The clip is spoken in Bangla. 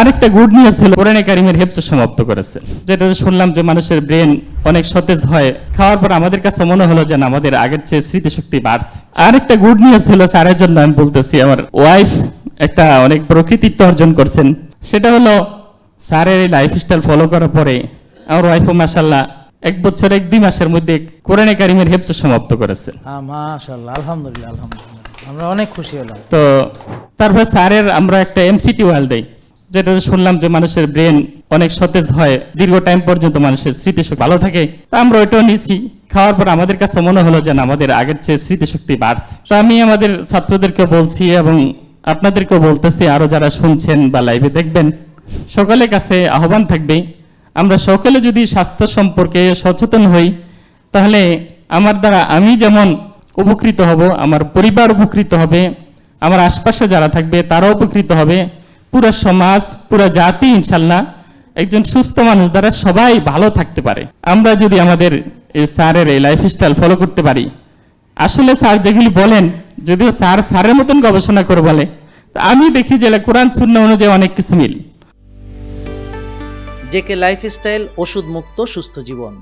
আরেকটা গুড নিউজ হলো কোরআনে কারিমের হেফজ সমাপ্ত করেছে। যেটা শুনলাম যে মানুষের ব্রেন অনেক সতেজ হয় খাওয়ার পর আমাদের কাছে মনে হলো যে আমাদের আগের চেয়ে স্মৃতিশক্তি বাড়ছে। আরেকটা গুড নিউজ হলো স্যারের জন্য আমি বলতেছি আমার ওয়াইফ একটা অনেক বড় কৃতিত্ব অর্জন করছেন। সেটা হলো স্যারের এই লাইফস্টাইল ফলো করার পরে আমার ওয়াইফও মাসাল্লাহ এক বছর এক দুই মাসের মধ্যে কোরআনে কারিমের হেফজ সমাপ্ত করেছে। আলহামদুলিল্লাহ আলহামদুলিল্লাহ। আমরা অনেক খুশি হলাম। তো তারপর স্যারের আমরা একটা এমসিটি ওয়াল দেই। যেটা শুনলাম যে মানুষের ব্রেন অনেক সতেজ হয়, দীর্ঘ টাইম পর্যন্ত মানুষের স্মৃতিশক্তি ভালো থাকে। তা আমরা ওইটাও নিয়েছি। খাওয়ার পর আমাদের কাছে মনে হলো যেন আমাদের আগের চেয়ে স্মৃতিশক্তি বাড়ছে। তো আমি আমাদের ছাত্রদেরকে বলছি এবং আপনাদেরকেও বলতেছি, আরও যারা শুনছেন বা লাইভে দেখবেন, সকলের কাছে আহ্বান থাকবে, আমরা সকলে যদি স্বাস্থ্য সম্পর্কে সচেতন হই, তাহলে আমার দ্বারা আমি যেমন উপকৃত হব, আমার পরিবার উপকৃত হবে, আমার আশপাশে যারা থাকবে তারাও উপকৃত হবে পুরো সমাজ, পুরো জাতি ইনশাল্লাহ একজন সুস্থ মানুষ দ্বারা সবাই ভালো থাকতে পারে। আমরা যদি আমাদের এই স্যারের এই লাইফস্টাইল ফলো করতে পারি। আসলে স্যার যেগুলি বলেন, যদিও স্যার স্যারের মতন গবেষণা করে বলে আমি দেখি যে কোরআন শূন্য অনুযায়ী অনেক কিছু মিল। জেকে লাইফস্টাইল ওষুধ মুক্ত সুস্থ জীবন।